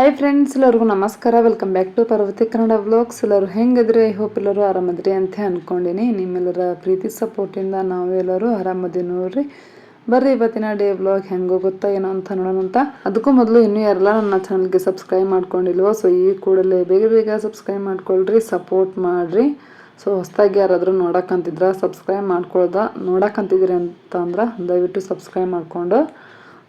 Hi friends ಎಲ್ಲರಿಗೂ ನಮಸ್ಕಾರ. Welcome back to Parvathi Kannada vlogs ಎಲ್ಲರೂ ಹೆಂಗಿದ್ರೆ? ಐ ಹೋಪ್ ಎಲ್ಲರೂ ಆರಾಮದ್ರಿ ಅಂತ ಅಂದ್ಕೊಂಡಿನಿ ನಿಮ್ಮೆಲ್ಲರ ಪ್ರೀತಿ ಸಪೋರ್ಟಿಂದ ನಾವೆಲ್ಲರೂ ಆರಾಮದಿ ನೋಡ್ರಿ. ಬರ್ರಿ, ಇವತ್ತಿನ ಡೇ ವ್ಲಾಗ್ ಹೆಂಗೆ ಗೊತ್ತಾ ಏನೋ ಅಂತ ನೋಡೋಣ ಅಂತ. ಅದಕ್ಕೂ ಮೊದಲು ಇನ್ನೂ ಯಾರೆಲ್ಲ ನನ್ನ ಚಾನಲ್ಗೆ ಸಬ್ಸ್ಕ್ರೈಬ್ ಮಾಡ್ಕೊಂಡಿಲ್ವೋ ಸೊ ಈ ಕೂಡಲೇ ಬೇಗ ಬೇಗ ಸಬ್ಸ್ಕ್ರೈಬ್ ಮಾಡ್ಕೊಳ್ರಿ ಸಪೋರ್ಟ್ ಮಾಡಿರಿ. ಸೊ ಹೊಸದಾಗಿ ಯಾರಾದರೂ ನೋಡಕ್ಕಂತಿದ್ರ ಸಬ್ಸ್ಕ್ರೈಬ್ ಮಾಡ್ಕೊಳ್ದ ನೋಡೋಕಂತಿದ್ದೀರಿ ಅಂತ ಅಂದ್ರೆ ದಯವಿಟ್ಟು ಸಬ್ಸ್ಕ್ರೈಬ್ ಮಾಡಿಕೊಂಡು.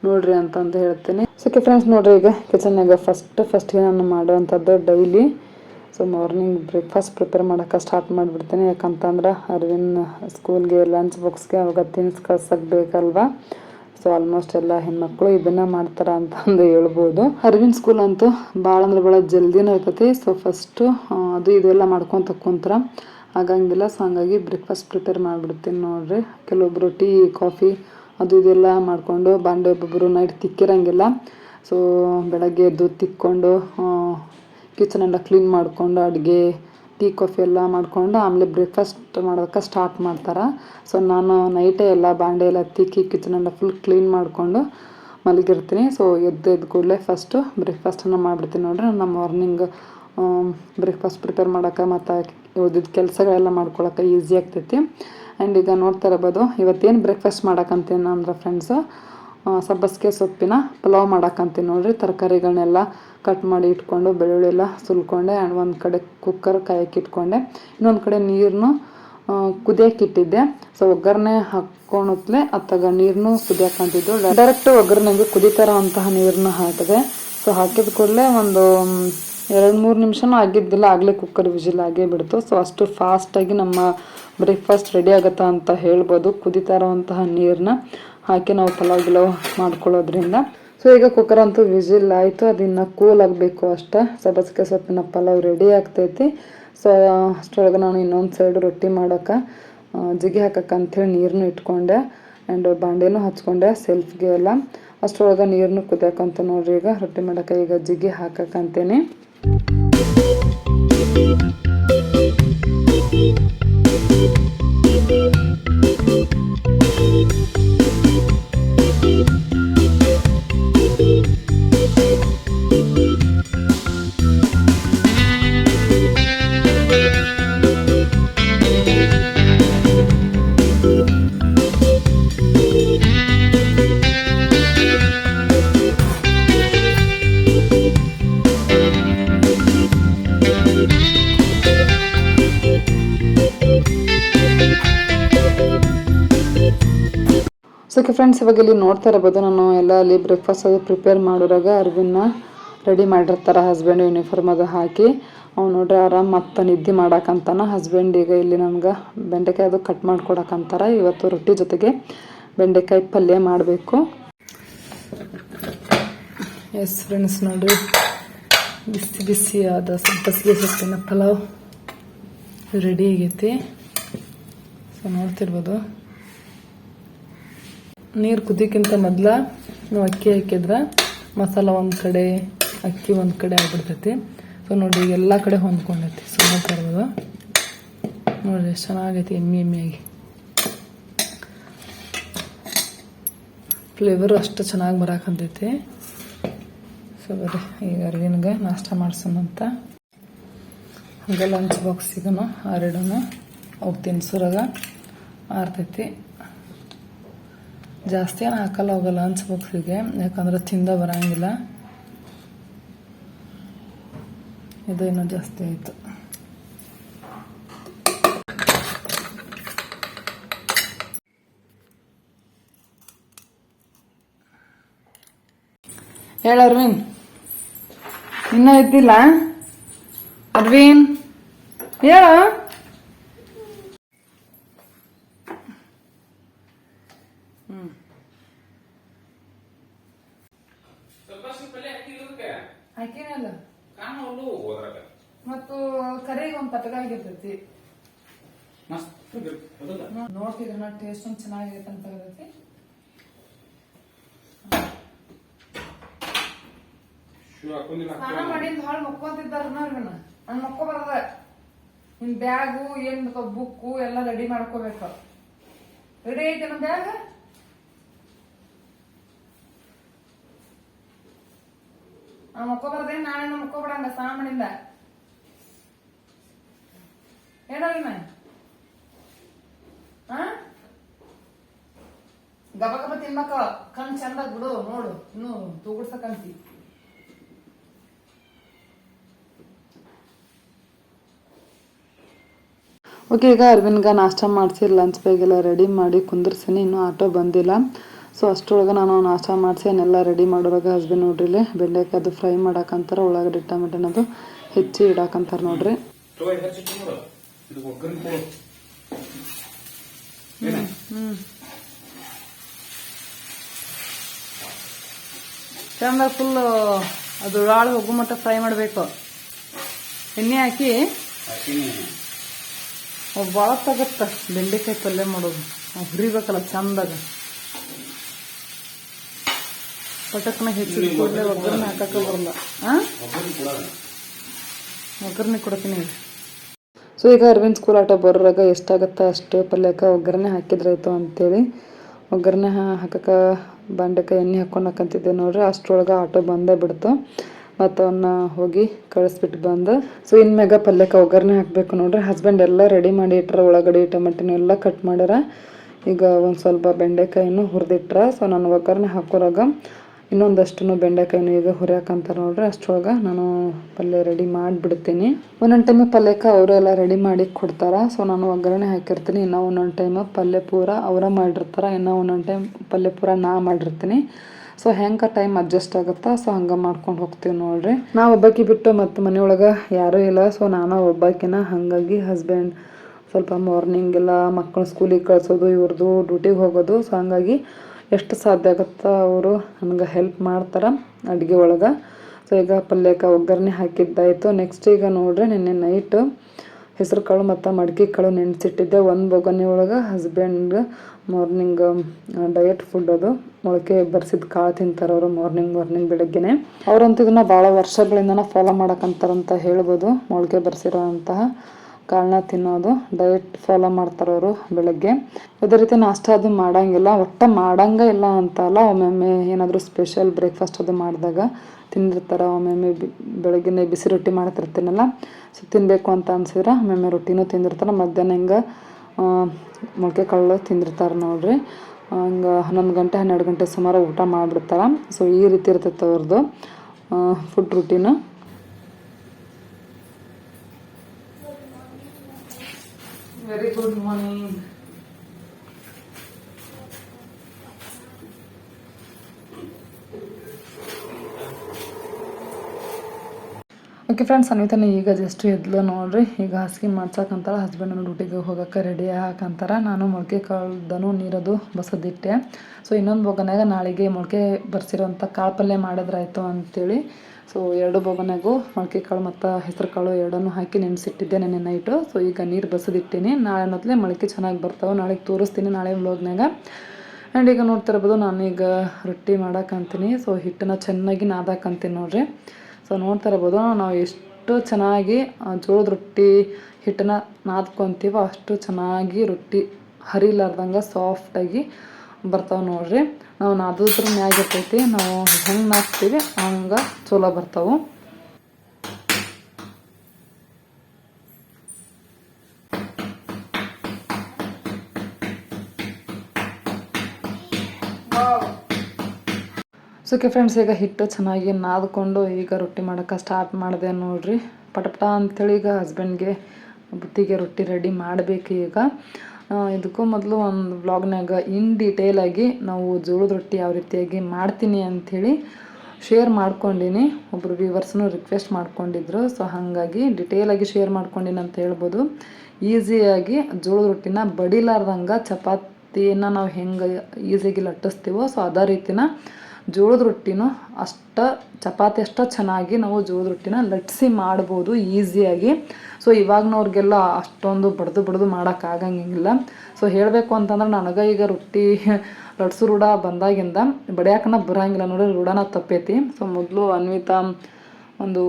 ನೋಡ್ರಿ ಅಂತಂದು ಹೇಳ್ತೀನಿ. ಸೋಕೆ ಫ್ರೆಂಡ್ಸ್ ನೋಡ್ರಿ ಈಗ ಕಿಚನ್ನಾಗ ಫಸ್ಟ್ ಫಸ್ಟ್ಗೆ ನಾನು ಮಾಡುವಂಥದ್ದು daily. So morning breakfast prepare ಮಾಡೋಕೆ ಸ್ಟಾರ್ಟ್ ಮಾಡಿಬಿಡ್ತೀನಿ. ಯಾಕಂತಂದ್ರೆ ಅರವಿಂದ್ ಸ್ಕೂಲ್ಗೆ ಲಂಚ್ ಬಾಕ್ಸ್ಗೆ ಅವಾಗ ತಿನ್ಸ್ ಕಳ್ಸಕ್ಕೆ ಬೇಕಲ್ವಾ? ಸೊ ಆಲ್ಮೋಸ್ಟ್ ಎಲ್ಲ ಹೆಣ್ಮಕ್ಳು ಇದನ್ನ ಮಾಡ್ತಾರ ಅಂತಂದು ಹೇಳ್ಬೋದು. ಅರವಿಂದ್ ಸ್ಕೂಲ್ ಅಂತೂ ಭಾಳ ಅಂದ್ರೆ ಭಾಳ ಜಲ್ದಿನೂ ಇರ್ತೈತಿ. ಸೊ ಫಸ್ಟು ಅದು ಇದೆಲ್ಲ ಮಾಡ್ಕೊತ ಕುಂತ್ರ. ಆಗಂಗಿಲ್ಲ ಸೊ ಹಂಗಾಗಿ ಬ್ರೇಕ್ಫಾಸ್ಟ್ ಪ್ರಿಪೇರ್ ಮಾಡಿಬಿಡ್ತೀನಿ ನೋಡ್ರಿ. ಕೆಲವೊಬ್ರು ಟೀ, ಕಾಫಿ ಅದು ಇದೆಲ್ಲ ಮಾಡಿಕೊಂಡು ಬಾಂಡೆ ಒಬ್ಬೊಬ್ಬರು ನೈಟ್ ತಿಕ್ಕಿರಂಗಿಲ್ಲ. ಸೊ ಬೆಳಗ್ಗೆ ಎದ್ದು ತಿಕ್ಕೊಂಡು ಕಿಚನ್ ಎಲ್ಲ ಕ್ಲೀನ್ ಮಾಡಿಕೊಂಡು, ಅಡುಗೆ ಟೀ ಕಾಫಿ ಎಲ್ಲ ಮಾಡಿಕೊಂಡು ಆಮೇಲೆ ಬ್ರೇಕ್ಫಾಸ್ಟ್ ಮಾಡೋದಕ್ಕೆ ಸ್ಟಾರ್ಟ್ ಮಾಡ್ತಾರೆ. ಸೊ ನಾನು ನೈಟೇ ಎಲ್ಲ ಬಾಂಡೆ ಎಲ್ಲ ತಿಕ್ಕಿ ಕಿಚನ್ ಎಲ್ಲ ಫುಲ್ ಕ್ಲೀನ್ ಮಾಡಿಕೊಂಡು ಮಲಗಿರ್ತೀನಿ. ಸೊ ಎದ್ದು ಎದ್ದು ಕೂಡಲೇ ಫಸ್ಟು ಬ್ರೇಕ್ಫಾಸ್ಟನ್ನು ಮಾಡಿಬಿಡ್ತೀನಿ ನೋಡ್ರಿ. ನನ್ನ ಮಾರ್ನಿಂಗ್ ಬ್ರೇಕ್ಫಾಸ್ಟ್ ಪ್ರಿಪೇರ್ ಮಾಡೋಕೆ ಮತ್ತು ಉಳಿದಿದ್ದ ಕೆಲಸಗಳೆಲ್ಲ ಮಾಡ್ಕೊಳಕ್ಕೆ ಈಸಿ ಆಗ್ತೈತಿ. ಆ್ಯಂಡ್ ಈಗ ನೋಡ್ತಾ ಇರ್ಬೋದು, ಇವತ್ತೇನು ಬ್ರೇಕ್ಫಾಸ್ಟ್ ಮಾಡೋಕ್ಕಂತೀನಿ ಅಂದ್ರೆ ಫ್ರೆಂಡ್ಸು ಸಬ್ಬಸಿಗೆ ಸೊಪ್ಪಿನ ಪಲಾವ್ ಮಾಡೋಕ್ಕಂತೀನಿ ನೋಡಿರಿ. ತರಕಾರಿಗಳನ್ನೆಲ್ಲ ಕಟ್ ಮಾಡಿ ಇಟ್ಕೊಂಡು, ಬೆಳ್ಳುಳ್ಳಿ ಎಲ್ಲ ಸುಲ್ಕೊಂಡೆ ಆ್ಯಂಡ್ ಒಂದು ಕಡೆ ಕುಕ್ಕರ್ ಕಾಯಕ್ಕೆ ಇಟ್ಕೊಂಡೆ. ಇನ್ನೊಂದು ಕಡೆ ನೀರನ್ನು ಕುದಿಯಕ್ಕೆ ಇಟ್ಟಿದ್ದೆ. ಸೊ ಒಗ್ಗರಣೆ ಹಾಕ್ಕೊಳತ್ಲೆ ಅತ್ತಾಗ ನೀರನ್ನು ಕುದಿಯಕ್ಕಂತಿದ್ದು ಡೈರೆಕ್ಟ್ ಒಗ್ಗರಣೆಗೆ ಕುದಿತಾರೋ ಅಂತಹ ನೀರನ್ನ ಹಾಕಿದೆ. ಸೊ ಹಾಕಿದ ಕೂಡಲೇ ಒಂದು ಎರಡು ಮೂರು ನಿಮಿಷನೂ ಆಗಿದ್ದಿಲ್ಲ. ಆಗಲೇ ಕುಕ್ಕರ್ ವಿಜಿಲ್ ಆಗೇ ಬಿಡ್ತು ಸೊ ಅಷ್ಟು ಫಾಸ್ಟಾಗಿ ನಮ್ಮ ಬ್ರೇಕ್ಫಾಸ್ಟ್ ರೆಡಿ ಆಗುತ್ತಾ ಅಂತ ಹೇಳ್ಬೋದು. ಕುದಿತಾ ಇರೋವಂತಹ ನೀರನ್ನ ಹಾಕಿ ನಾವು ಪಲಾವ್ ಗಿಲಾವ್ ಮಾಡ್ಕೊಳ್ಳೋದ್ರಿಂದ. ಸೊ ಈಗ ಕುಕ್ಕರ್ ಅಂತೂ ವಿಜಿಲ್ ಆಯಿತು. ಅದನ್ನು ಕೂಲ್ ಆಗಬೇಕು ಅಷ್ಟೇ. ಸಬ್ಬಸಿಗೆ ಸೊಪ್ಪಿನ ಪಲಾವ್ ರೆಡಿ ಆಗ್ತೈತಿ. ಸೊ ಅಷ್ಟರೊಳಗೆ ನಾನು ಇನ್ನೊಂದು ಸೈಡ್ ರೊಟ್ಟಿ ಮಾಡೋಕೆ ಜಿಗಿ ಹಾಕಕ್ಕೆ ಅಂಥೇಳಿ ನೀರನ್ನು ಇಟ್ಕೊಂಡೆ. ಆ್ಯಂಡ್ ಬಾಂಡೆನೂ ಹಚ್ಕೊಂಡೆ ಸೆಲ್ಫ್ಗೆ ಎಲ್ಲ. ಅಷ್ಟರೊಳಗೆ ನೀರನ್ನು ಕುದಿಯಾಕಂತ ನೋಡ್ರಿ ಈಗ. ರೊಟ್ಟಿ ಮಾಡೋಕೆ ಈಗ ಜಿಗಿ ಹಾಕಕ್ಕಂತೇನೆ ಫ್ರೆಂಡ್ಸ್ ಇವಾಗ ಇಲ್ಲಿ ನೋಡ್ತಾ ಇರ್ಬೋದು ನಾನು ಎಲ್ಲ ಅಲ್ಲಿ ಬ್ರೇಕ್ಫಾಸ್ಟ್ ಅದು ಪ್ರಿಪೇರ್ ಮಾಡೋರಾಗ ಅರ್ವಿನ್ನ ರೆಡಿ ಮಾಡಿರ್ತಾರೆ ಹಸ್ಬೆಂಡ್ ಯೂನಿಫಾರ್ಮ್ ಅದು ಹಾಕಿ. ಅವ್ನು ನೋಡ್ರಿ ಆರಾಮ್ ಮತ್ತೆ ನಿದ್ದೆ ಮಾಡಾಕಂತಾನ. ಹಸ್ಬೆಂಡ್ ಈಗ ಇಲ್ಲಿ ನಮ್ಗೆ ಬೆಂಡೆಕಾಯಿ ಅದು ಕಟ್ ಮಾಡ್ಕೊಡಕಂತಾರ. ಇವತ್ತು ರೊಟ್ಟಿ ಜೊತೆಗೆ ಬೆಂಡೆಕಾಯಿ ಪಲ್ಯ ಮಾಡಬೇಕು. ಎಸ್ ಫ್ರೆಂಡ್ಸ್ ನೋಡ್ರಿ, ಬಿಸಿ ಬಿಸಿ ಆದ ಸೊಪ್ಪಿನ ಪಲಾವ್ ರೆಡಿ ಆಗೈತಿ. ಸೊ ನೋಡ್ತಿರ್ಬೋದು. ನೀರು ಕುದಿಕ್ಕಿಂತ ಮೊದಲ ನಾವು ಅಕ್ಕಿ ಹಾಕಿದ್ರೆ, ಮಸಾಲ ಒಂದು ಕಡೆ, ಅಕ್ಕಿ ಒಂದು ಕಡೆ ಆಗ್ಬಿಡ್ತೈತಿ. ಸೊ ನೋಡಿ ಎಲ್ಲ ಕಡೆ ಹೊಂದ್ಕೊಂಡೈತಿ, ಸುಮ್ಮನೆ ಕರ್ಬೋದು ನೋಡಿ ಎಷ್ಟು ಚೆನ್ನಾಗೈತಿ, ಎಮ್ಮಿ ಎಮ್ಮಿಯಾಗಿ. ಫ್ಲೇವರು ಅಷ್ಟು ಚೆನ್ನಾಗಿ ಬರಾಕಂತೈತಿ ಸೊ ಬರ್ರಿ, ಈಗ ಅರ್ವಿನ್ಗೆ ನಾಷ್ಟ ಮಾಡ್ಸೋಣಂತ ಹಂಗೆ ಲಂಚ್ ಬಾಕ್ಸಿಗೂ ಆರಿಡೋಣ ಅವು ತಿನ್ಸೂರಾಗ ಆರ್ತೈತಿ. ಜಾಸ್ತಿ ಏನು ಹಾಕಲ್ಲ, ಹೋಗಲ್ಲ ಬಾಕ್ಸಿಗೆ ಯಾಕಂದ್ರೆ ತಿಂದ ಬರಂಗಿಲ್ಲ. ಇದು ಇನ್ನೂ ಜಾಸ್ತಿ ಆಯಿತು. ಹೇಳ ಅರ್ವಿನ್ ಇನ್ನೂ ಇದ್ದಿಲ್ಲ? ಅರ್ವಿನ್ ಹೇಳ. ಟೇಸ್ಟ್ ಒಂದು ಚೆನ್ನಾಗಿರುತ್ತೆ ಅಂತ ಇರುತ್ತೆ ಸ್ನಾನ ಮಾಡಿಂದ ಭಾಳ ಮಕ್ಕೊಂತಿದ್ದಾರ ನಾನು ಮಕ್ಕೋ ಬರದ. ನಿನ್ ಬ್ಯಾಗು ಏನ್ ಬುಕ್ಕು ಎಲ್ಲ ರೆಡಿ ಮಾಡ್ಕೋಬೇಕು. ರೆಡಿ ಐತೆ ನಮ್ ಬ್ಯಾಗ್? ಆ ಮುಕ್ಕೋಬಾರ್ದೆ ನಾಳೆ ಮುಕ್ಕೋಬಿಡಂಗ ಸ್ನಾನ ಮಾಡಿಂದ ಹಾ ಗಬ ಗಬ ತಿನ್ಬೇಕ ಕಣ್ ಚಂದ ಬಿಡು ನೋಡು ಇನ್ನು ತೂಗುಡ್ಸಕಂತಿ ಓಕೆ ಈಗ ಅರವಿಂದ್ಗೆ ನಾಷ್ಟ ಮಾಡಿಸಿ ಲಂಚ್ ಬ್ಯಾಗೆಲ್ಲ ರೆಡಿ ಮಾಡಿ ಕುಂದಿರ್ಸೀನಿ ಇನ್ನೂ ಆಟೋ ಬಂದಿಲ್ಲ. ಸೊ ಅಷ್ಟರೊಳಗೆ ನಾನು ನಾಷ್ಟ ಮಾಡಿಸಿ ಅವನ್ನೆಲ್ಲ ರೆಡಿ ಮಾಡುವಾಗ ಹಸ್ಬೆಂಡ್ ನೋಡ್ರಿ ಇಲ್ಲಿ ಬೆಂಡೆಕಾಯಿ ಅದು ಫ್ರೈ ಮಾಡಾಕಂತಾರ ಉಳ್ಳಾಗಡ್ಡಿ ಅದು ಹೆಚ್ಚಿ ಇಡಾಕಂತಾರ ನೋಡ್ರಿ. ತಗೋ ಚಂದ ಫುಲ್ ಅದು ರಾಳು ಹೋಗು ಮಟ್ಟ ಫ್ರೈ ಮಾಡಬೇಕು. ಎಣ್ಣೆ ಹಾಕಿ ಭಾಳ ತಗತ್ತ. ಬೆಂಡೆಕಾಯಿ ಪಲ್ಯ ಮಾಡೋದು. ಹುರಿಬೇಕಲ್ಲ ಚಂದಾಗ. ಪಟಕ್ನ ಹೆಚ್ಚಿದ ಕೂಡಲೇ ಒಗ್ಗರಣೆ ಹಾಕಕ್ಕೆ ಬರಲ್ಲ. ಆ? ಒಗ್ಗರಣೆ ಕೊಡ ಒಗ್ಗರಣೆ ಕೊಡ್ತೀನಿ ಸೊ ಈಗ ಅರವಿಂದ್ ಸ್ಕೂಲ್ ಆಟ ಬರೋರಾಗ ಎಷ್ಟಾಗತ್ತೆ ಅಷ್ಟು ಪಲ್ಯಕ್ಕೆ ಒಗ್ಗರಣೆ ಹಾಕಿದ್ರಾಯ್ತು ಅಂತೇಳಿ. ಒಗ್ಗರಣೆ ಹಾಕಕ್ಕೆ ಬಂಡೆಕಾಯಿ ಎಣ್ಣೆ ಹಾಕೊಂಡು ಹಾಕಂತಿದ್ದೆ ನೋಡ್ರಿ. ಅಷ್ಟರೊಳಗೆ ಆಟೋ ಬಂದೇ ಬಿಡ್ತು. ಮತ್ತು ಅವನ್ನ ಹೋಗಿ ಕಳಿಸ್ಬಿಟ್ಟು ಬಂದು. ಸೊ ಇನ್ಮ್ಯಾಗ ಪಲ್ಯಕ್ಕೆ ಒಗ್ಗರಣೆ ಹಾಕಬೇಕು ನೋಡ್ರಿ. ಹಸ್ಬೆಂಡ್ ಎಲ್ಲ ರೆಡಿ ಮಾಡಿ ಇಟ್ರ, ಒಳಗಡೆ ಟೊಮೆಟೊನ ಎಲ್ಲ ಕಟ್ ಮಾಡ್ಯಾರ. ಈಗ ಒಂದು ಸ್ವಲ್ಪ ಬೆಂಡೆಕಾಯಿನೂ ಹುರಿದಿಟ್ರ. ಸೊ ನಾನು ಒಗ್ಗರಣೆ ಹಾಕೋರಾಗ ಇನ್ನೊಂದಷ್ಟು ಬೆಂಡೆಕಾಯಿನೂ ಈಗ ಹುರಿಯಾಕಂತಾರೆ ನೋಡ್ರಿ ಅಷ್ಟ್ರೊಳಗೆ ನಾನು ಪಲ್ಯ ರೆಡಿ ಮಾಡಿಬಿಡ್ತೀನಿ. ಒಂದೊಂದು ಟೈಮ್ ಪಲ್ಯಕ್ಕೆ ಎಲ್ಲ ರೆಡಿ ಮಾಡಿ ಕೊಡ್ತಾರೆ. ಸೊ ನಾನು ಒಗ್ಗರಣೆ ಹಾಕಿರ್ತೀನಿ. ಇನ್ನು ಒಂದೊಂದು ಟೈಮ್ ಪಲ್ಯ ಪೂರ ಅವರ ಮಾಡಿರ್ತಾರೆ. ಇನ್ನು ಒಂದೊಂದು ಟೈಮ್ ಪಲ್ಯ ಪೂರ ನಾ ಮಾಡಿರ್ತೀನಿ. ಸೊ ಹೆಂಗೆ ಟೈಮ್ ಅಡ್ಜಸ್ಟ್ ಆಗುತ್ತಾ? ಸೊ ಹಂಗೆ ಮಾಡ್ಕೊಂಡು ಹೋಗ್ತೀವಿ ನೋಡ್ರಿ. ನಾ ಒಬ್ಬಾಕಿ ಬಿಟ್ಟು ಮತ್ತು ಮನೆಯೊಳಗೆ ಯಾರೂ ಇಲ್ಲ. ಸೊ ನಾನು ಒಬ್ಬಾಕಿನ ಹಾಗಾಗಿ ಹಸ್ಬೆಂಡ್ ಸ್ವಲ್ಪ ಮಾರ್ನಿಂಗ್ ಎಲ್ಲ ಮಕ್ಕಳು ಸ್ಕೂಲಿಗೆ ಕಳ್ಸೋದು ಇವ್ರದ್ದು ಡ್ಯೂಟಿಗೆ ಹೋಗೋದು. ಸೊ ಹಂಗಾಗಿ ಎಷ್ಟು ಸಾಧ್ಯ ಆಗುತ್ತೋ ಅವರು? ನನಗೆ ಹೆಲ್ಪ್ ಮಾಡ್ತಾರೆ ಅಡುಗೆ ಒಳಗೆ. ಸೊ ಈಗ ಪಲ್ಯಕ್ಕೆ ಒಗ್ಗರಣೆ ಹಾಕಿದ್ದಾಯಿತು. ನೆಕ್ಸ್ಟ್ ಈಗ ನೋಡ್ರಿ ನಿನ್ನೆ ನೈಟು ಹೆಸರು ಕಾಳು ಮತ್ತು ಮಡ್ಕೆ ಕಾಳು ನೆನೆಸಿಟ್ಟಿದ್ದೆ. ಒಂದು ಬೊಗನೆ ಒಳಗೆ ಹಸ್ಬೆಂಡ್ ಮಾರ್ನಿಂಗ್ ಡಯಟ್ ಫುಡ್ ಅದು ಮೊಳಕೆ ಬರ್ಸಿದ ಕಾಳು ತಿಂತಾರೆ ಅವರು ಮಾರ್ನಿಂಗ್ ಮಾರ್ನಿಂಗ್ ಬೆಳಗ್ಗೆನೆ. ಅವರಂತೂ ಇದನ್ನು ಭಾಳ ವರ್ಷಗಳಿಂದನ ಫಾಲೋ ಮಾಡೋಕ್ಕಂತಾರಂತ ಹೇಳ್ಬೋದು, ಮೊಳಕೆ ಬರ್ಸಿರೋ ಅಂತಹ ಕಾಳನ್ನ ತಿನ್ನೋದು ಡಯಟ್ ಫಾಲೋ ಮಾಡ್ತಾರೆ ಅವರು ಬೆಳಗ್ಗೆ. ಅದೇ ರೀತಿ ನಾಷ್ಟ ಅದು ಮಾಡಂಗಿಲ್ಲ, ಒಟ್ಟ ಮಾಡಂಗ ಇಲ್ಲ ಅಂತ ಅಲ್ಲ ಒಮ್ಮೊಮ್ಮೆ ಏನಾದರೂ ಸ್ಪೆಷಲ್ ಬ್ರೇಕ್ಫಾಸ್ಟ್ ಅದು ಮಾಡಿದಾಗ ತಿಂದಿರ್ತಾರೆ, ಒಮ್ಮೊಮ್ಮೆ ಬಿ- ಬೆಳಗ್ಗೆನೆ ಬಿಸಿ ರೊಟ್ಟಿ ಮಾಡ್ತಿರ್ತೀನಲ್ಲ ಸೊ ತಿನ್ನಬೇಕು ಅಂತ ಅನ್ಸಿದ್ರೆ ಒಮ್ಮೊಮ್ಮೆ ರೊಟ್ಟಿನೂ ತಿಂದಿರ್ತಾರೆ, ಮಧ್ಯಾಹ್ನ ಹಿಂಗೆ ಮೊಳಕೆ ಕಾಳು ತಿಂದಿರ್ತಾರೆ ನೋಡ್ರಿ. ಹಂಗೆ ಹನ್ನೊಂದು ಗಂಟೆ, ಹನ್ನೆರಡು ಗಂಟೆ ಸುಮಾರು ಊಟ ಮಾಡಿಬಿಡ್ತಾರೆ ಸೊ ಈ ರೀತಿ ಇರ್ತೈತೆ ಅವ್ರದ್ದು food routine very good morning okay friends ಅನ್ವಿತಾನೆ ಈಗ ಜಸ್ಟ್ ಎದ್ಲು ನೋಡ್ರಿ. ಈಗ ಹಾಸಿಗೆ ಮಾಡ್ಸಕ್ಕಂತಾರ ಹಸ್ಬೆಂಡ್ ಡ್ಯೂಟಿಗೆ ಹೋಗಕ್ಕೆ ರೆಡಿ ಹಾಕಂತಾರ. ನಾನು ಮೊಳಕೆ ಕಾಳ್ದನು, ನೀರದು ಬಸದಿಟ್ಟೆ. ಸೊ ಇನ್ನೊಂದು ಬೊಗನಾಗ ನಾಳೆಗೆ ಮೊಳಕೆ ಬರ್ಸಿರೋಂಥ ಕಾಳು ಪಲ್ಯ ಮಾಡಿದ್ರಾಯ್ತು ಅಂತೇಳಿ. ಸೊ ಎರಡು ಬೊಗನೆಗೂ ಮೊಳಕೆ ಕಾಳು ಮತ್ತು ಹೆಸರು ಕಾಳು ಎರಡನ್ನು ಹಾಕಿ ನೆನೆಸಿಟ್ಟಿದ್ದೆ ನೆನೆ ನೈಟು ಸೊ ಈಗ ನೀರು ಬಸದಿಟ್ಟೀನಿ. ನಾಳೆ ಅನ್ನೋತ್ಲೆ ಮೊಳಕೆ ಚೆನ್ನಾಗಿ ಬರ್ತಾವೆ. ನಾಳೆಗೆ ತೋರಿಸ್ತೀನಿ ನಾಳೆ ಬ್ಲಾಗ್ನಾಗ ಆ್ಯಂಡ್ ಈಗ ನೋಡ್ತಿರ್ಬೋದು, ನಾನೀಗ ರೊಟ್ಟಿ ಮಾಡಕ್ಕಂತೀನಿ ಸೊ ಹಿಟ್ಟನ್ನ ಚೆನ್ನಾಗಿ ನಾದಾಕಂತೀನಿ ನೋಡ್ರಿ. ಸೊ ನೋಡ್ತಾ ಇರ್ಬೋದು ನಾವು ಎಷ್ಟು ಚೆನ್ನಾಗಿ ಜೋಳದ ರೊಟ್ಟಿ ಹಿಟ್ಟನ್ನ ನಾದ್ಕೊತೀವೋ ಅಷ್ಟು ಚೆನ್ನಾಗಿ ರೊಟ್ಟಿ ಹರಿಲಾರ್ದಂಗೆ ಸಾಫ್ಟಾಗಿ ಬರ್ತಾವೆ ನೋಡ್ರಿ. ನಾವು ನಾದೋದ್ರ ಮ್ಯಾಗ ಇರ್ತೈತಿ, ನಾವು ಹೆಂಗೆ ನಾದ್ತೀವಿ ಹಂಗೆ ಚಲೋ ಬರ್ತಾವೆ. ಸೊ ಓಕೆ ಫ್ರೆಂಡ್ಸ್ ಈಗ ಹಿಟ್ಟು ಚೆನ್ನಾಗಿ ನಾದ್ಕೊಂಡು ಈಗ ರೊಟ್ಟಿ ಮಾಡೋಕ್ಕೆ ಸ್ಟಾರ್ಟ್ ಮಾಡಿದೆ ನೋಡ್ರಿ. ಪಟಪಟ ಅಂಥೇಳಿ ಈಗ ಹಸ್ಬೆಂಡ್ಗೆ ಬುತ್ತಿಗೆ ರೊಟ್ಟಿ ರೆಡಿ ಮಾಡಬೇಕು ಈಗ. ಇದಕ್ಕೂ ಮೊದಲು ಒಂದು ವ್ಲಾಗ್ನಾಗ ಇನ್ ಡೀಟೇಲಾಗಿ ನಾವು ಜೋಳದ ರೊಟ್ಟಿ ಯಾವ ರೀತಿಯಾಗಿ ಮಾಡ್ತೀನಿ ಅಂಥೇಳಿ ಶೇರ್ ಮಾಡ್ಕೊಂಡಿನಿ. ಒಬ್ಬರು ವ್ಯೂವರ್ಸ್ನು ರಿಕ್ವೆಸ್ಟ್ ಮಾಡ್ಕೊಂಡಿದ್ರು. ಸೊ ಹಾಗಾಗಿ ಡಿಟೇಲಾಗಿ ಶೇರ್ ಮಾಡ್ಕೊಂಡಿನಿ ಅಂತ ಹೇಳ್ಬೋದು. ಈಸಿಯಾಗಿ ಜೋಳದ ರೊಟ್ಟಿನ ಬಡಿಲಾರ್ದಂಗೆ ಚಪಾತಿಯನ್ನು ನಾವು ಹೆಂಗೆ ಈಸಿಯಾಗಿ ಲಟ್ಟಿಸ್ತೀವೋ ಸೊ ಅದೇ ರೀತಿನ ಜೋಳದ ರೊಟ್ಟಿನೂ ಅಷ್ಟ, ಚಪಾತಿ ಅಷ್ಟ ಚೆನ್ನಾಗಿ ನಾವು ಜೋಳದ ರೊಟ್ಟಿನ ಲಟ್ಸಿ ಮಾಡ್ಬೋದು ಈಸಿಯಾಗಿ. ಸೊ ಇವಾಗ್ನವ್ರಿಗೆಲ್ಲ ಅಷ್ಟೊಂದು ಬಡ್ದು ಬಡ್ದು ಮಾಡೋಕ್ಕಾಗಂಗಿಲ್ಲ ಸೊ ಹೇಳಬೇಕು ಅಂತಂದ್ರೆ ನನಗೆ ಈಗ ರೊಟ್ಟಿ ಲಟ್ಸು ರೂಢ ಬಂದಾಗಿಂದ ಬಡಿಯಾಕನ ಬರಂಗಿಲ್ಲ ನೋಡಿ ರೂಢನ ತಪ್ಪೈತಿ. ಸೊ ಮೊದಲು ಅನ್ವಿತಾ ಒಂದು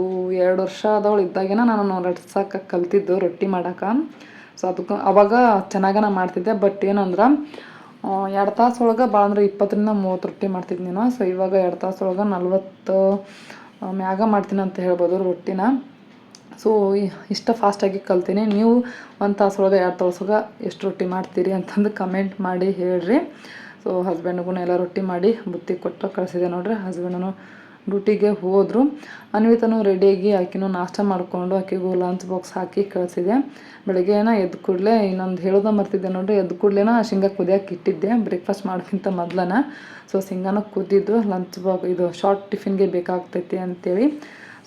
ಎರಡು ವರ್ಷ ಆದವಳು ಇದ್ದಾಗಿನ ನಾನು ಲಟ್ಸಕ್ಕೆ ಕಲ್ತಿದ್ದು ರೊಟ್ಟಿ ಮಾಡೋಕೆ. ಸೊ ಅದಕ್ಕೆ ಅವಾಗ ಚೆನ್ನಾಗನ ಮಾಡ್ತಿದ್ದೆ ಬಟ್ ಏನಂದ್ರೆ ಎರಡು ತಾಸು ಒಳಗೆ ಭಾಳ ಅಂದ್ರೆ ಇಪ್ಪತ್ತರಿಂದ ಮೂವತ್ತು ರೊಟ್ಟಿ ಮಾಡ್ತಿದ್ದೆ ನಾನು. ಸೊ ಇವಾಗ ಎರಡು ತಾಸು ಒಳಗೆ ನಲ್ವತ್ತು ಮ್ಯಾಗ ಮಾಡ್ತೀನಿ ಅಂತ ಹೇಳ್ಬೋದು ರೊಟ್ಟಿನ. ಸೊ ಇಷ್ಟ ಫಾಸ್ಟಾಗಿ ಕಲ್ತೀನಿ. ನೀವು ಒಂದು ತಾಸೊಳಗೆ ಎರಡು ತಾಸೊಳಗೆ ಎಷ್ಟು ರೊಟ್ಟಿ ಮಾಡ್ತೀರಿ ಅಂತಂದು ಕಮೆಂಟ್ ಮಾಡಿ ಹೇಳ್ರಿ. ಸೊ ಹಸ್ಬೆಂಡ್ಗೂ ಎಲ್ಲ ರೊಟ್ಟಿ ಮಾಡಿ ಬುತ್ತಿ ಕೊಟ್ಟು ಕಳಿಸಿದೆ ನೋಡ್ರಿ. ಹಸ್ಬೆಂಡನು ಡ್ಯೂಟಿಗೆ ಹೋದರು. ಅನ್ವಿತನು ರೆಡಿಯಾಗಿ ಆಕಿನೂ ನಾಷ್ಟ ಮಾಡಿಕೊಂಡು ಆಕೆಗೂ ಲಂಚ್ ಬಾಕ್ಸ್ ಹಾಕಿ ಕಳಿಸಿದೆ. ಬೆಳಗ್ಗೆನ ಎದ್ದು ಕೂಡಲೇ ಇನ್ನೊಂದು ಹೇಳೋದ ಮರ್ತಿದ್ದೆ ನೋಡ್ರಿ, ಎದ್ದು ಕೂಡಲೇನ ಶೇಂಗ ಕುದಿಯಕ್ಕೆ ಇಟ್ಟಿದ್ದೆ. ಬ್ರೇಕ್ಫಾಸ್ಟ್ ಮಾಡೋಕ್ಕಿಂತ ಮೊದಲನ. ಸೊ ಶೇಂಗಾನ ಕುದ್ದಿದ್ದು ಲಂಚ್ ಬಾಕ್ ಇದು ಶಾರ್ಟ್ ಟಿಫಿನ್ಗೆ ಬೇಕಾಗ್ತೈತಿ ಅಂತೇಳಿ.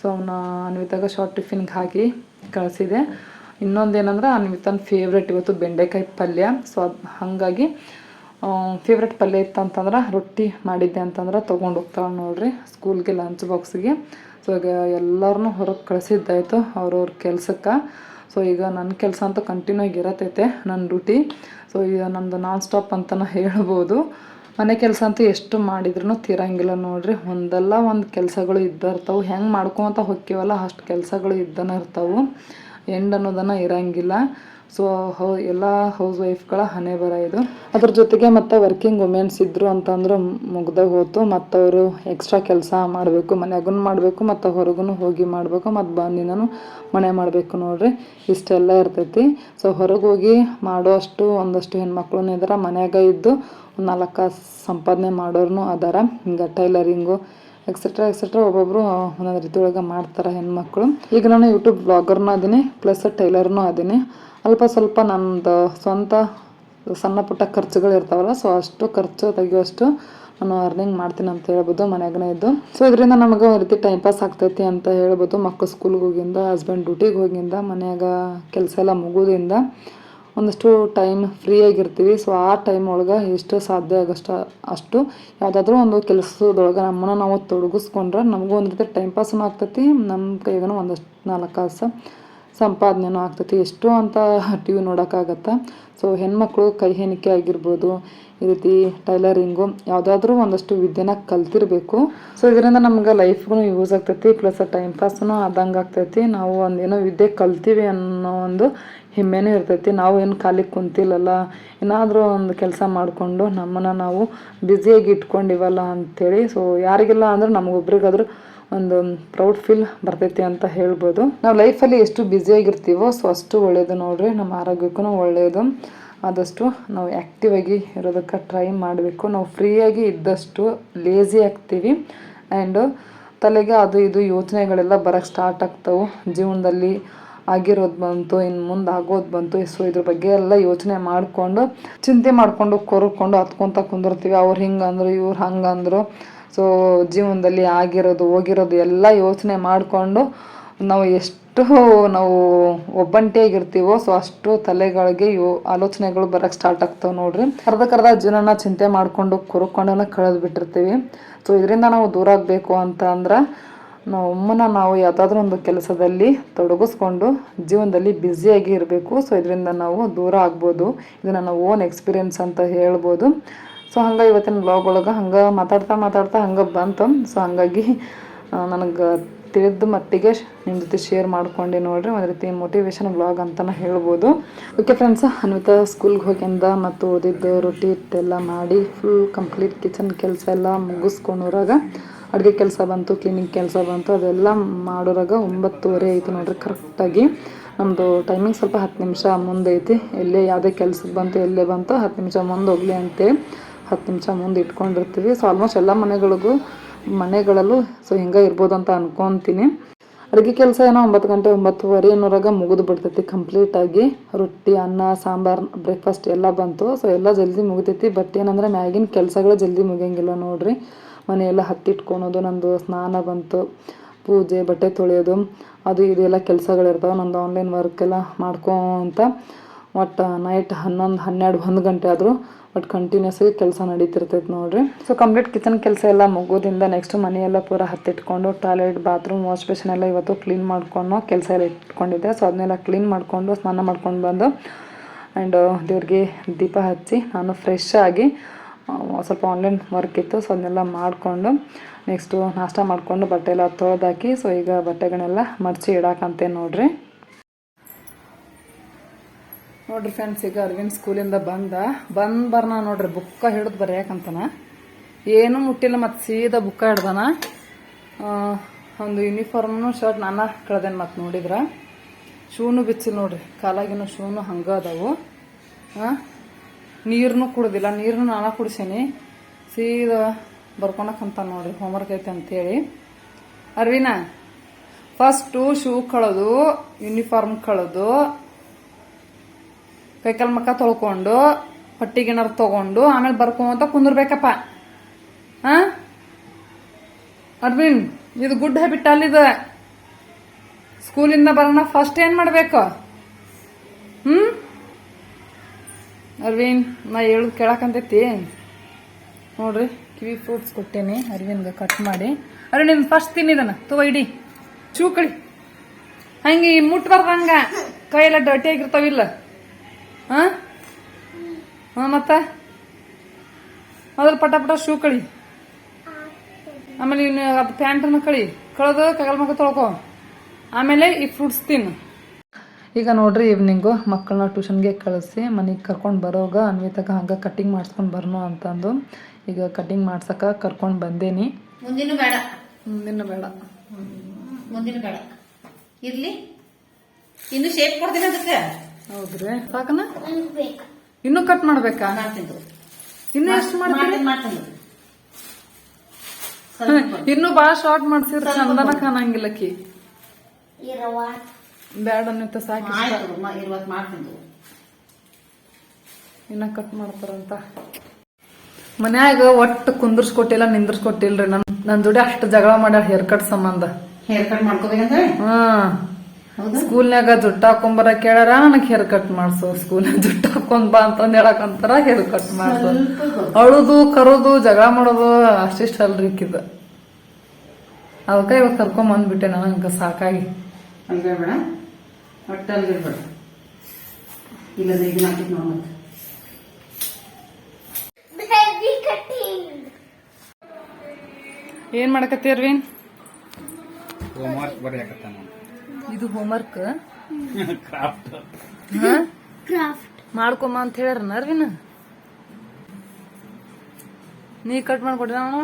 ಸೊ ಅವನ ಅನ್ವಿತಾಗ ಶಾರ್ಟ್ ಟಿಫಿನ್ಗೆ ಹಾಕಿ ಕಳಿಸಿದೆ. ಇನ್ನೊಂದೇನಂದ್ರೆ ಅನ್ವಿತನ ಫೇವ್ರೆಟ್ ಇವತ್ತು ಬೆಂಡೆಕಾಯಿ ಪಲ್ಯ. ಸೊ ಅದು ಹಾಗಾಗಿ ಫೇವ್ರೆಟ್ ಪಲ್ಯ ಇತ್ತಂತಂದ್ರೆ ರೊಟ್ಟಿ ಮಾಡಿದ್ದೆ ಅಂತಂದ್ರೆ ತೊಗೊಂಡು ಹೋಗ್ತಾಳೆ ನೋಡ್ರಿ ಸ್ಕೂಲ್ಗೆ ಲಂಚ್ ಬಾಕ್ಸಿಗೆ ಸೊ ಈಗ ಎಲ್ಲರನ್ನೂ ಹೊರಗೆ ಕಳಿಸಿದ್ದಾಯಿತು ಅವ್ರವ್ರ ಕೆಲಸಕ್ಕೆ. ಸೊ ಈಗ ನನ್ನ ಕೆಲಸ ಅಂತೂ ಕಂಟಿನ್ಯೂ ಆಗಿ ಇರತೈತೆ ನನ್ನ ಡ್ಯೂಟಿ ಸೊ ಈಗ ನಮ್ಮದು ನಾನ್ ಸ್ಟಾಪ್ ಅಂತಲೂ ಹೇಳ್ಬೋದು. ಮನೆ ಕೆಲಸ ಅಂತೂ ಎಷ್ಟು ಮಾಡಿದ್ರೂ ತೀರಂಗಿಲ್ಲ ನೋಡ್ರಿ. ಒಂದಲ್ಲ ಒಂದು ಕೆಲಸಗಳು ಇದ್ದ ಇರ್ತಾವೆ. ಹೆಂಗೆ ಮಾಡ್ಕೊತ ಹೋಗ್ತೀವಲ್ಲ ಅಷ್ಟು ಕೆಲಸಗಳು ಇದ್ದನ ಇರ್ತಾವೆ. ಎಂಡ್ ಅನ್ನೋದನ್ನು ಇರಂಗಿಲ್ಲ. ಸೊ ಹೌ, ಎಲ್ಲ ಹೌಸ್ ವೈಫ್ಗಳ ಹಣೆ ಬರ ಇದು. ಅದ್ರ ಜೊತೆಗೆ ಮತ್ತು ವರ್ಕಿಂಗ್ ವುಮೆನ್ಸ್ ಇದ್ದರು ಅಂತಂದ್ರೆ ಮುಗ್ದ ಹೋತು. ಮತ್ತು ಅವರು ಎಕ್ಸ್ಟ್ರಾ ಕೆಲಸ ಮಾಡಬೇಕು ಮನೆಗೂ ಮಾಡಬೇಕು, ಮತ್ತು ಹೊರಗೂ ಹೋಗಿ ಮಾಡಬೇಕು, ಮತ್ತು ಬಂದಿನೂ ಮನೆ ಮಾಡಬೇಕು ನೋಡ್ರಿ. ಇಷ್ಟೆಲ್ಲ ಇರ್ತೈತಿ. ಸೊ ಹೊರಗೆ ಹೋಗಿ ಮಾಡೋ ಅಷ್ಟು ಒಂದಷ್ಟು ಹೆಣ್ಮಕ್ಳು ಇದಾರೆ. ಮನ್ಯಾಗ ಇದ್ದು ನಾಲ್ಕು ಸಂಪಾದನೆ ಮಾಡೋರು ಅದಾರ. ಹಿಂಗೆ ಟೈಲರಿಂಗು ಎಕ್ಸೆಟ್ರಾ ಎಕ್ಸೆಟ್ರಾ ಒಬ್ಬೊಬ್ಬರು ಒಂದೊಂದು ರೀತಿ ಒಳಗೆ ಮಾಡ್ತಾರೆ ಹೆಣ್ಮಕ್ಳು. ಈಗ ನಾನು ಯೂಟ್ಯೂಬ್ ಬ್ಲಾಗರ್ನೂ ಅದೀನಿ ಪ್ಲಸ್ ಟೈಲರ್ನೂ ಅದೀನಿ. ಅಲ್ಪ ಸ್ವಲ್ಪ ನಂದು ಸ್ವಂತ ಸಣ್ಣ ಪುಟ್ಟ ಖರ್ಚುಗಳು ಇರ್ತಾವಲ್ಲ ಸೊ ಅಷ್ಟು ಖರ್ಚು ತೆಗಿಯೋಷ್ಟು ನಾನು ಅರ್ನಿಂಗ್ ಮಾಡ್ತೀನಿ ಅಂತ ಹೇಳ್ಬೋದು ಮನ್ಯಾಗನೇ ಇದ್ದು. ಸೊ ಇದರಿಂದ ನಮಗೆ ಒಂದು ರೀತಿ ಟೈಮ್ ಪಾಸ್ ಆಗ್ತೈತಿ ಅಂತ ಹೇಳ್ಬೋದು. ಮಕ್ಕಳು ಸ್ಕೂಲ್ಗೆ ಹೋಗಿಂದ ಹಸ್ಬೆಂಡ್ ಡ್ಯೂಟಿಗೆ ಹೋಗಿಂದ, ಮನ್ಯಾಗ ಕೆಲಸ ಎಲ್ಲ ಮುಗೋದಿಂದ ಒಂದಷ್ಟು ಟೈಮ್ ಫ್ರೀ ಆಗಿರ್ತೀವಿ. ಸೊ ಆ ಟೈಮ್ ಒಳಗೆ ಎಷ್ಟು ಸಾಧ್ಯ ಆಗಷ್ಟು, ಅಷ್ಟು ಯಾವುದಾದ್ರೂ ಒಂದು ಕೆಲಸದೊಳಗೆ ನಮ್ಮನ್ನು ನಾವು ತೊಡಗಿಸ್ಕೊಂಡ್ರೆ ನಮಗೂ ಒಂದು ರೀತಿ ಟೈಮ್ ಪಾಸ್ ಆಗ್ತೈತಿ. ನಮ್ಮ ಕೈಗೂ ಒಂದಷ್ಟು ನಾಲ್ಕು ಕಾಸು ಸಂಪಾದನೆನೂ ಆಗ್ತೈತಿ. ಎಷ್ಟು ಅಂತ ಟಿ ವಿ ನೋಡೋಕ್ಕಾಗತ್ತೆ? ಸೊ ಹೆಣ್ಮಕ್ಳು ಕೈ ಹೆಣಿಕೆ ಆಗಿರ್ಬೋದು, ಈ ರೀತಿ ಟೈಲರಿಂಗು, ಯಾವುದಾದ್ರೂ ಒಂದಷ್ಟು ವಿದ್ಯೆನ ಕಲ್ತಿರಬೇಕು. ಸೊ ಇದರಿಂದ ನಮ್ಗೆ ಲೈಫ್ಗೂ ಯೂಸ್ ಆಗ್ತೈತಿ, ಪ್ಲಸ್ ಟೈಮ್ ಪಾಸ್ನು ಆದಂಗೆ ಆಗ್ತೈತಿ. ನಾವು ಒಂದೇನೋ ವಿದ್ಯೆ ಕಲ್ತೀವಿ ಅನ್ನೋ ಒಂದು ಹೆಮ್ಮೆನೂ ಇರ್ತೈತಿ. ನಾವು ಏನು ಖಾಲಿ ಕುಂತಿಲ್ಲಲ್ಲ, ಏನಾದರೂ ಒಂದು ಕೆಲಸ ಮಾಡಿಕೊಂಡು ನಮ್ಮನ್ನು ನಾವು ಬ್ಯುಸಿಯಾಗಿ ಇಟ್ಕೊಂಡಿವಲ್ಲ ಅಂಥೇಳಿ ಸೊ ಯಾರಿಗೆಲ್ಲ ಅಂದ್ರೆ ನಮಗೊಬ್ರಿಗಾದ್ರೂ ಒಂದು ಪ್ರೌಡ್ ಫೀಲ್ ಬರ್ತೈತಿ ಅಂತ ಹೇಳ್ಬೋದು. ನಾವು ಲೈಫಲ್ಲಿ ಎಷ್ಟು ಬ್ಯುಸಿಯಾಗಿರ್ತೀವೋ ಸೊ ಅಷ್ಟು ಒಳ್ಳೆಯದು ನೋಡ್ರಿ. ನಮ್ಮ ಆರೋಗ್ಯಕ್ಕೂ ಒಳ್ಳೆಯದು ಆದಷ್ಟು ನಾವು ಆ್ಯಕ್ಟಿವ್ ಆಗಿ ಇರೋದಕ್ಕೆ ಟ್ರೈ ಮಾಡಬೇಕು. ನಾವು ಫ್ರೀಯಾಗಿ ಇದ್ದಷ್ಟು ಲೇಜಿ ಆಗ್ತೀವಿ. ಆ್ಯಂಡ್ ತಲೆಗೆ ಅದು ಇದು ಯೋಚನೆಗಳೆಲ್ಲ ಬರೋಕ್ಕೆ ಸ್ಟಾರ್ಟ್ ಆಗ್ತವೆ. ಜೀವನದಲ್ಲಿ ಆಗಿರೋದು ಬಂತು ಇನ್ನು ಮುಂದೆ ಆಗೋದು ಬಂತು. ಸೊ ಇದ್ರ ಬಗ್ಗೆ ಎಲ್ಲ ಯೋಚನೆ ಮಾಡಿಕೊಂಡು, ಚಿಂತೆ ಮಾಡಿಕೊಂಡು, ಕೊರ್ಕೊಂಡು ಹತ್ಕೊತ ಕುಂದಿರ್ತೀವಿ. ಅವ್ರು ಹಿಂಗೆ ಅಂದರು, ಇವ್ರು ಹಂಗೆ ಅಂದರು. ಸೊ ಜೀವನದಲ್ಲಿ ಆಗಿರೋದು, ಹೋಗಿರೋದು ಎಲ್ಲ ಯೋಚನೆ ಮಾಡಿಕೊಂಡು ನಾವು ಎಷ್ಟು ನಾವು ಒಬ್ಬಂಟಿಯಾಗಿರ್ತೀವೋ, ಸೊ ಅಷ್ಟು ತಲೆಗಳಿಗೆ ಯೋ, ಆಲೋಚನೆಗಳು ಬರೋಕ್ಕೆ ಸ್ಟಾರ್ಟ್ ಆಗ್ತಾವೆ ನೋಡ್ರಿ. ಅರ್ಧಕ್ಕರ್ಧ ಜೀವನನ ಚಿಂತೆ ಮಾಡಿಕೊಂಡು ಕುರ್ಕೊಂಡನ ಕಳೆದು ಬಿಟ್ಟಿರ್ತೀವಿ. ಸೊ ಇದರಿಂದ ನಾವು ದೂರ ಆಗಬೇಕು ಅಂತ ಅಂದ್ರೆ ನಾವು ಯಾವುದಾದ್ರೂ ಒಂದು ಕೆಲಸದಲ್ಲಿ ತೊಡಗಿಸ್ಕೊಂಡು ಜೀವನದಲ್ಲಿ ಬ್ಯುಸಿಯಾಗಿ ಇರಬೇಕು. ಸೊ ಇದರಿಂದ ನಾವು ದೂರ ಆಗ್ಬೋದು. ಇದು ನನ್ನ ಓನ್ ಎಕ್ಸ್ಪೀರಿಯನ್ಸ್ ಅಂತ ಹೇಳ್ಬೋದು. ಸೊ ಹಂಗೆ ಇವತ್ತಿನ ಬ್ಲಾಗ್ ಒಳಗೆ ಹಂಗೆ ಮಾತಾಡ್ತಾ ಮಾತಾಡ್ತಾ ಹಂಗೆ ಬಂತು ಸೊ ಹಾಗಾಗಿ ನನಗೆ ತಿಳಿದ ಮಟ್ಟಿಗೆ ನಿಮ್ಮ ಜೊತೆ ಶೇರ್ ಮಾಡ್ಕೊಂಡು ನೋಡ್ರಿ, ಒಂದು ರೀತಿ ಮೋಟಿವೇಶನ್ ಬ್ಲಾಗ್ ಅಂತಲೇ ಹೇಳ್ಬೋದು. ಓಕೆ ಫ್ರೆಂಡ್ಸ್ ಅನ್ವಿತಾ ಸ್ಕೂಲ್ಗೆ ಹೋಗಿಂದ ಮತ್ತು ಓದಿದ್ದು ರೊಟ್ಟಿ ಇಟ್ಟೆಲ್ಲ ಮಾಡಿ ಫುಲ್ ಕಂಪ್ಲೀಟ್ ಕಿಚನ್ ಕೆಲಸ ಎಲ್ಲ ಮುಗಿಸ್ಕೊಂಡೋರಾಗ ಅಡುಗೆ ಕೆಲಸ ಬಂತು ಕ್ಲೀನಿಂಗ್ ಕೆಲಸ ಬಂತು, ಅದೆಲ್ಲ ಮಾಡೋರಾಗ ಒಂಬತ್ತುವರೆ ಐತೆ ನೋಡ್ರಿ ಕರೆಕ್ಟಾಗಿ ನಮ್ಮದು ಟೈಮಿಂಗ್ ಸ್ವಲ್ಪ ಹತ್ತು ನಿಮಿಷ ಮುಂದೆ ಐತಿ ಎಲ್ಲೇ ಯಾವುದೇ ಕೆಲ್ಸಕ್ಕೆ ಬಂತು, ಎಲ್ಲೇ ಬಂತು, ಹತ್ತು ನಿಮಿಷ ಮುಂದೆ ಹೋಗಲಿ ಅಂತೇಳಿ. ಹತ್ತು ನಿಮಿಷ ಮುಂದೆ ಇಟ್ಕೊಂಡಿರ್ತೀವಿ. ಸೊ ಆಲ್ಮೋಸ್ಟ್ ಎಲ್ಲ ಮನೆಗಳಿಗೂ, ಮನೆಗಳಲ್ಲೂ ಸೊ ಹಿಂಗೆ ಇರ್ಬೋದು ಅಂತ ಅನ್ಕೊತೀನಿ. ಅಡುಗೆ ಕೆಲಸ ಏನೋ ಒಂಬತ್ತು ಗಂಟೆ, ಒಂಬತ್ತುವರೆ ಅನ್ನೋರಾಗ ಮುಗಿದು ಬಿಡ್ತೈತಿ ಕಂಪ್ಲೀಟಾಗಿ ರೊಟ್ಟಿ, ಅನ್ನ, ಸಾಂಬಾರು ಬ್ರೇಕ್ಫಾಸ್ಟ್ ಎಲ್ಲ ಬಂತು. ಸೊ ಎಲ್ಲ ಜಲ್ದಿ ಮುಗಿತೈತಿ. ಬಟ್ ಏನಂದ್ರೆ, ಮ್ಯಾಗಿನ ಕೆಲಸಗಳು ಜಲ್ದಿ ಮುಗಿಯಂಗಿಲ್ಲ ನೋಡ್ರಿ. ಮನೆಯೆಲ್ಲ ಹತ್ತಿಟ್ಕೊಳೋದು, ನಂದು ಸ್ನಾನ ಬಂತು, ಪೂಜೆ, ಬಟ್ಟೆ ತೊಳೆಯೋದು, ಅದು ಇದೆಲ್ಲ ಕೆಲಸಗಳಿರ್ತಾವೆ. ನಂದು ಆನ್ಲೈನ್ ವರ್ಕ್ ಎಲ್ಲ ಮಾಡ್ಕೊತ ಒಟ್ಟು ನೈಟ್ ಹನ್ನೊಂದು, ಹನ್ನೆರಡು, ಒಂದು ಗಂಟೆ ಆದರೂ ಬಟ್ ಕಂಟಿನ್ಯೂಸ್ ಆಗಿ ಕೆಲಸ ನಡೀತಿರ್ತೈತೆ ನೋಡ್ರಿ. ಸೊ ಕಂಪ್ಲೀಟ್ ಕಿಚನ್ ಕೆಲಸ ಎಲ್ಲ ಮುಗೋದಿಂದ ನೆಕ್ಸ್ಟ್ ಮನೆಯೆಲ್ಲ ಪೂರ ಹತ್ತಿಟ್ಕೊಂಡು ಟಾಯ್ಲೆಟ್ ಬಾತ್ರೂಮ್ ವಾಶ್ ಬೇಷನ್ ಎಲ್ಲ ಇವತ್ತು ಕ್ಲೀನ್ ಮಾಡ್ಕೊಂಡು ಕೆಲಸ ಎಲ್ಲ ಇಟ್ಕೊಂಡಿದ್ದೆ. ಸೊ ಅದನ್ನೆಲ್ಲ ಕ್ಲೀನ್ ಮಾಡಿಕೊಂಡು, ಸ್ನಾನ ಮಾಡ್ಕೊಂಡು ಬಂದು ಆ್ಯಂಡ್ ದೇವ್ರಿಗೆ ದೀಪ ಹಚ್ಚಿ ನಾನು ಫ್ರೆಶ್ ಆಗಿ ಸ್ವಲ್ಪ ಆನ್ಲೈನ್ ವರ್ಕ್ ಇತ್ತು. ಸೊ ಅದನ್ನೆಲ್ಲ ಮಾಡಿಕೊಂಡು ನೆಕ್ಸ್ಟು ನಾಷ್ಟ ಮಾಡಿಕೊಂಡು ಬಟ್ಟೆ ಎಲ್ಲ ತೊಳೆದಾಕಿ ಸೊ ಈಗ ಬಟ್ಟೆಗಳನ್ನೆಲ್ಲ ಮಡಚಿ ಇಡಾಕಂತೆ ನೋಡ್ರಿ. ನೋಡ್ರಿ ಫ್ರೆಂಡ್ಸ್ ಈಗ ಅರವಿಂದ್ ಸ್ಕೂಲಿಂದ ಬಂದ. ಬಂದ್ ಬರ್ನ ನೋಡ್ರಿ, ಬುಕ್ಕ ಹಿಡಿದು ಬರ್ಯಾಕಂತನ. ಏನೂ ಮುಟ್ಟಿಲ್ಲ, ಮತ್ತು ಸೀದಾ ಬುಕ್ಕ ಹಿಡ್ದಾನ. ಒಂದು ಯೂನಿಫಾರ್ಮ್ನು ಶರ್ಟ್ ನಾನು ಕಳ್ದೇನು ಮತ್ತು ನೋಡಿದ್ರ. ಶೂನು ಬಿಚ್ಚಿಲ್ಲ ನೋಡ್ರಿ, ಕಾಲಾಗಿನ ಶೂನು ಹಂಗ ಅದಾವು. ನೀರನ್ನು ಕುಡ್ದಿಲ್ಲ ನೀರನ್ನು ನಾನು ಕುಡಿಸೇನಿ. ಸೀದಾ ಬರ್ಕೊಳಕಂತ ನೋಡ್ರಿ ಹೋಮ್ವರ್ಕ್ ಐತೆ ಅಂತೇಳಿ. ಅರ್ವಿನ ಫಸ್ಟು ಶೂ ಕಳೋದು ಯೂನಿಫಾರ್ಮ್ ಕಳೋದು ಕೈಕಾಲ್ ಮಕ್ಕ ತೊಳ್ಕೊಂಡು, ಹೊಟ್ಟಿಗೆನಾರು ತಗೊಂಡು, ಆಮೇಲೆ ಬರ್ಕೊಂತ ಕುಂದಿರ್ಬೇಕಪ್ಪ. ಹಾ ಅರ್ವಿನ್ ಇದು ಗುಡ್ ಹ್ಯಾಬಿಟ್ ಅಲ್ಲಿದ ಸ್ಕೂಲಿಂದ ಬರೋಣ ಫಸ್ಟ್ ಏನ್ ಮಾಡ್ಬೇಕು? ಹ್ಮ್? ಅರ್ವಿನ್, ನಾ ಹೇಳುದ್ ಕೇಳಕಂತೈತಿ. ನೋಡ್ರಿ, ಕಿವಿ ಫ್ರೂಟ್ಸ್ ಕೊಟ್ಟೇನಿ, ಅರ್ವಿನ್ಗೆ ಕಟ್ ಮಾಡಿ. ಅರ್ವಿನ್ ಫಸ್ಟ್ ತಿನ್ನಿದನ ತಗೋ ಇಡಿ. ಚೂಕಳಿ. ಹಂಗೆ ಮುಟ್ಬಾರ್ದಂಗ ಕೈಯೆಲ್ಲ ಡರ್ಟಿ ಆಗಿರ್ತಾವಿಲ್ಲ. ಹಾ? ಹಾ ಮತ್ತ? ಮೊದಲು ಪಟ ಪಟ ಶೂ ಕಳಿ. ಆಮೇಲೆ ಇನ್ನು ಅದು ಪ್ಯಾಂಟನ್ನು ಕಳಿ. ಕಳೆದು ಕಗಲ್ ಮಗ ತೊಳ್ಕೊ. ಆಮೇಲೆ ಈ ಫ್ರೂಟ್ಸ್ ತಿನ್ನು. ಈಗ ನೋಡ್ರಿ ಈವ್ನಿಂಗು ಮಕ್ಕಳನ್ನ ಟ್ಯೂಷನ್ಗೆ ಕಳಿಸಿ ಮನೆಗೆ ಕರ್ಕೊಂಡು ಬರೋಗ ಅನ್ವಿತಾಗ ಹಂಗೆ ಕಟ್ಟಿಂಗ್ ಮಾಡಿಸ್ಕೊಂಡು ಬರೋಣ ಅಂತಂದು. ಈಗ ಕಟಿಂಗ್ ಮಾಡ್ಸಕ ಕರ್ಕೊಂಡು ಬಂದೇನಿ. ಮುಂದಿನ ಬೇಡ. ಮುಂದಿನ ಬೇಡ. ಮುಂದಿನ ಬೇಡ. ಇರ್ಲಿ. ಇನ್ನು ಶೇಪ್ ಕೊಡ್ತೀನಿ ಅದಕ್ಕೆ. ಹೌದ್ರಿ? ಸಾಕನ? ಇನ್ನೂ ಕಟ್ ಮಾಡ್ಬೇಕಾ? ಇನ್ನೂ ಎಷ್ಟು ಮಾಡ್ತೀರಿ? ಇನ್ನೂ ಭಾಳ ಶಾರ್ಟ್ ಮಾಡ್ಸಿದ್ರೆ ಚಂದನ ಕಾಣಂಗಿಲ್ಲಕಿ ಬ್ಯಾಡ ಅನ್ನಿತ್ತ ಸಾಕಿ. ಇನ್ನ ಕಟ್ ಮಾಡ್ತಾರಂತ. ಮನ್ಯಾಗ ಒಟ್ಟು ಕುಂದರ್ಸ್ಕೊಟ್ಟಿಲ್ಲ ನಿಂದ್ರಸ್ಕೊಟ್ಟಿಲ್ರಿ ನನ್ ನನ್ ದುಡಿ ಅಷ್ಟು ಜಗಳ ಮಾಡ್ಯಾಳ ಹೇರ್ ಕಟ್ ಸಂಬಂಧ. ಹೇರ್ ಕಟ್ ಮಾಡ್ಕೋಬೇಕಂದ್ರೆ ಹಾ. ಸ್ಕೂಲ್ನ್ಯಾಗ ಜುಟ್ಟ ಹಾಕೊಂಬರ ಕೇಳಾರ ನನಗೆ ಹೇರ್ ಕಟ್ ಮಾಡ್ಸು ಸ್ಕೂಲ್ನಾಗ ಜುಟ್ಟ ಹಾಕೊಂಡ್ ಬಾ ಅಂತಂದ್ ಹೇಳಕಂತಾರ ಹೇರ್ ಕಟ್ ಮಾಡ್ಸು. ಅಳುದು ಕರೋದು ಜಗಳ ಮಾಡೋದು ಅಷ್ಟಿಷ್ಟ ಅಲ್ರಿ ಇಕ್ಕಿದ ಅದಕ್ಕೆ ಇವಾಗ ಕರ್ಕೊಂಡ್ ಬಂದ್ಬಿಟ್ಟೆ ನನಗೆ ಸಾಕಾಗಿ. ಬೇಡ ಒಟ್ಟು ಬೇಡ ನೋಡು ಏನ್ ಮಾಡಕತ್ತೀರ್ವಿನ್ ಹೋಮ್ವರ್ಕ್ ಬರ್ಯಾಕತ್ತ ನಾನು ಇದು ಹೋಮ್ವರ್ಕ್ ಕ್ರಾಫ್ಟ್ ಮಾಡ್ಕೊಂಬ ಅಂತ ಹೇಳ್ಯಾರ ನರ್ವಿನ? ನೀ ಕಟ್ ಮಾಡ್ಕೊಡ್ರಿ ನಾವು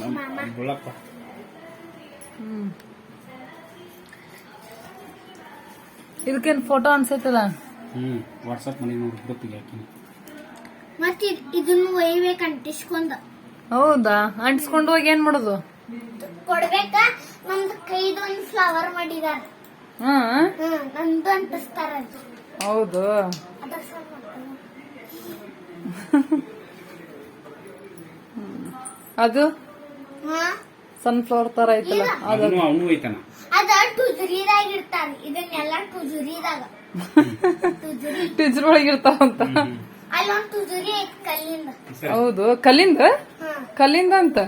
ನಮ್ಮ ಇದಕ್ಕೇನು ಫೋಟೋ ಅನ್ಸೈತಲ್ಲ? ಹ್ಮ್ ವಾಟ್ಸಪ್ ಮನೆಗೆ ನೋಡಿ ಗ್ರೂಪಿಗೆ ಹಾಕಿನಿ ಮತ್ ಇದನ್ನು ಒಯ್ಬೇಕು ಅಂಟಿಸ್ಕೊಂಡ ಹೌದಾ? ಅಂಟಿಸ್ಕೊಂಡು ಹೋಗಿ ಏನ್ ಮಾಡೋದು? ಕೊಡ್ಬೇಕ? ನಮ್ದು ಕೈದು ಒಂದು ಫ್ಲವರ್ ಮಾಡಿದಾರ. ಹಾ? ಹ್ಮ್ ನಂದು ಅಂಟಿಸ್ತಾರ ಅದು. ಹೌದು. ಅದು ಹಾ? ಸನ್ಫ್ಲವರ್ ತರ ಐತಲ್ಲ ಅದು ಅವನು ಅವನು ಐತನ? ಅದ ಟುಜುರಿದಾಗ ಇರ್ತಾರ ಇದನ್ನೆಲ್ಲ ಟುಜುರಿದಾಗ. ಟುಜುರಿ. ಟಿಜ್ರ್ ಒಳಗೆ ಇರ್ತಾವಂತ ಅಲ್ಲೊಂದ್ ಟುಜುರಿ ಐತ್ ಕಲ್ಲಿಂದ. ಹೌದು ಕಲ್ಲಿಂದ? ಹಾ. ಕಲ್ಲಿಂದ ಅಂತ?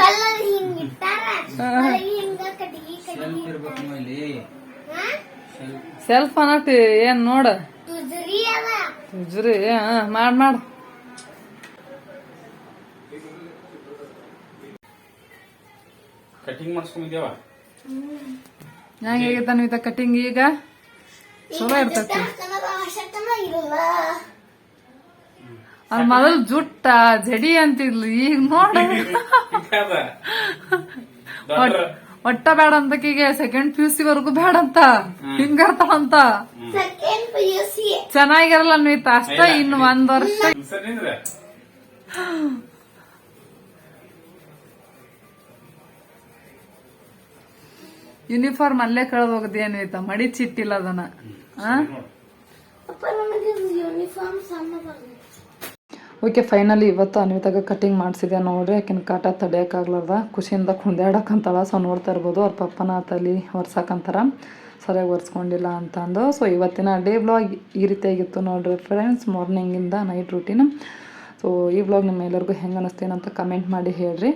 ಕಲ್ಲಲ್ಲಿ ಹಿಂಗ್ ಇಟ್ಟಾರ? ಒಳಗೆ ಹಿಂಗ ಕಟ್ಟಿಗೆ ಕಟ್ಟಿಗೆ ಹಾ? ಸೆಲ್ಫ್ ಅನ್ನಟ್ ಏನ್ ನೋಡ? ಜುರಿ ಅದ. ಮಾಡ್ ಮಾಡ್. ಕಟಿಂಗ್ ಮಾಡಿಸ್ಕೊಂಡಿದ್ದೇವ ಹೆಂಗಾಗೈತ ನೀವು ಕಟಿಂಗ್ ಈಗ? ಚಲೋ ಇರ್ತೈತಿ. ಇಲ್ಲ ಅದ್ ಮೊದಲು ಜುಟ್ಟ ಜಡಿ ಅಂತಿದ್ಲು ಈಗ ನೋಡ. ಒಟ್ಟ ಬೇಡ ಅಂತಕೀಗೆ ಸೆಕೆಂಡ್ ಪಿ ಯು ಸಿ ವರ್ಗು ಬೇಡ ಅಂತ. ಚೆನ್ನಾಗಿರಲ್ಲ ಅನ್ವಿತ ಅಷ್ಟ ಇನ್ನು ಒಂದ್ ವರ್ಷ. ಯೂನಿಫಾರ್ಮ್ ಅಲ್ಲೇ ಕಳೆದ ಹೋಗದೆ ಅನ್ವಿತ ಮಡಿ ಚಿಟ್ಟಿಲ್ಲ ಅದನ್ನ. ಆ? ಯೂನಿಫಾರ್ಮ್ ಓಕೆ ಫೈನಲಿ ಇವತ್ತು ಅನ್ವಿತಾಗ ಕಟಿಂಗ್ ಮಾಡಿಸಿದೆ ನೋಡ್ರಿ. ಆಕಿನ ಕಾಟ ತಡೆಯೋಕ್ಕಾಗ್ಲಾರ್ದ ಖುಷಿಯಿಂದ ಕುಂದಾಡಕ್ಕಂತಾಳ ಸೊ ನೋಡ್ತಾ ಇರ್ಬೋದು. ಅವ್ರ ಪಪ್ಪನ ತಲೆ ಒರ್ಸಕ್ಕಂತಾರ ಸರಿಯಾಗಿ ಒರೆಸ್ಕೊಂಡಿಲ್ಲ ಅಂತಂದು. ಸೊ ಇವತ್ತಿನ ಡೇ ಬ್ಲಾಗ್ ಈ ರೀತಿಯಾಗಿತ್ತು ನೋಡ್ರಿ ಫ್ರೆಂಡ್ಸ್ ಮಾರ್ನಿಂಗಿಂದ ನೈಟ್ ರೂಟೀನ್ ಸೊ ಈ ಬ್ಲಾಗ್ ನಿಮ್ಮ ಎಲ್ಲರಿಗೂ ಹೆಂಗೆ ಅನ್ನಿಸ್ತೇನಂತ ಕಮೆಂಟ್ ಮಾಡಿ ಹೇಳ್ರಿ.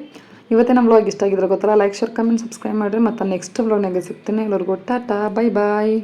ಇವತ್ತಿನ ಬ್ಲಾಗ್ ಇಷ್ಟ ಆಗಿದ್ರೆ ಗೊತ್ತಲ್ಲ ಲೈಕ್ ಶೇರ್ ಕಮೆಂಟ್ ಸಬ್ಸ್ಕ್ರೈಬ್ ಮಾಡಿರಿ. ಮತ್ತು ನೆಕ್ಸ್ಟ್ ಬ್ಲಾಗ್ನಾಗ ಸಿಗ್ತೀನಿ. ಎಲ್ಲರಿಗೂ ಟಾಟಾ ಬೈ ಬಾಯ್